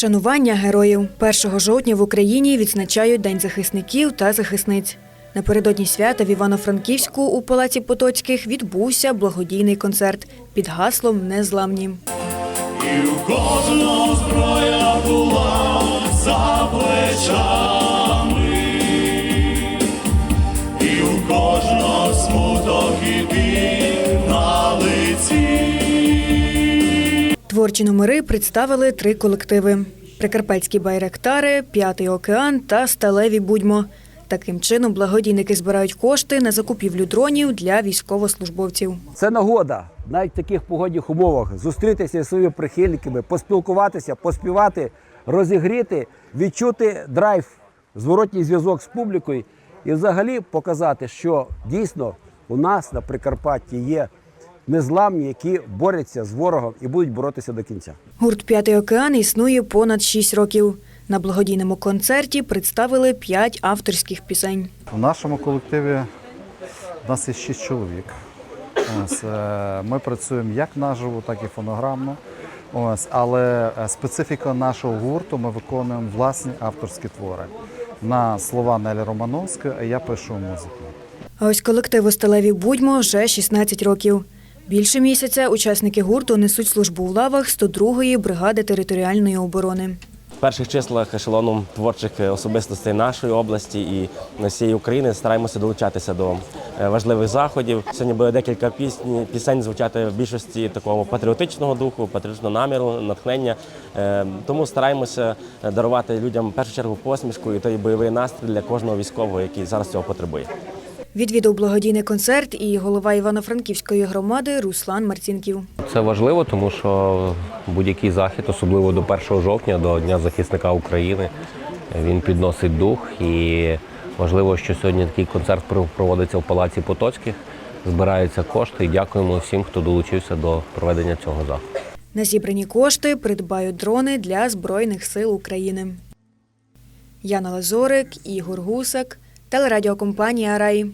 Вшанування героїв 1 жовтня в Україні відзначають День захисників та захисниць. Напередодні свята в Івано-Франківську у Палаці Потоцьких відбувся благодійний концерт під гаслом Незламні. І у кожного зброя Творчі номери представили три колективи: Прикарпатські байрактари, П'ятий океан та Сталеві будьмо. Таким чином, благодійники збирають кошти на закупівлю дронів для військовослужбовців. Це нагода навіть в таких погодних умовах зустрітися зі своїми прихильниками, поспілкуватися, поспівати, розігріти, відчути драйв, зворотній зв'язок з публікою і взагалі показати, що дійсно у нас на Прикарпатті є незламні, які борються з ворогом і будуть боротися до кінця. Гурт П'ятий океан існує понад 6 років. На благодійному концерті представили 5 авторських пісень. В нашому колективі у нас є шість чоловік. Ось, е, ми працюємо як наживо, так і фонограмно. Ось, але е, специфіка нашого гурту ми виконуємо власні авторські твори. На слова Нелі Романовської, а я пишу музику. А ось колективу Сталеві будьмо вже 16 років. Більше місяця учасники гурту несуть службу у лавах 102-ї бригади територіальної оборони. В перших числах ешелоном творчих особистостей нашої області і всієї України стараємося долучатися до е, важливих заходів. Сьогодні буде декілька пісень, пісень звучати в більшості такого патріотичного духу, патріотичного наміру, натхнення. Е, Тому стараємося дарувати людям в першу чергу посмішку і той бойовий настрій для кожного військового, який зараз цього потребує. Відвідав благодійний концерт і голова Івано-Франківської громади Руслан Марцінків. Це важливо, тому що будь-який захід, особливо до 1 жовтня, до Дня захисника України, він підносить дух. І важливо, що сьогодні такий концерт проводиться в Палаці Потоцьких. Збираються кошти і дякуємо всім, хто долучився до проведення цього заходу. На зібрані кошти придбають дрони для Збройних сил України. Яна Лазорик, Ігор Гусак, телерадіокомпанія Рай.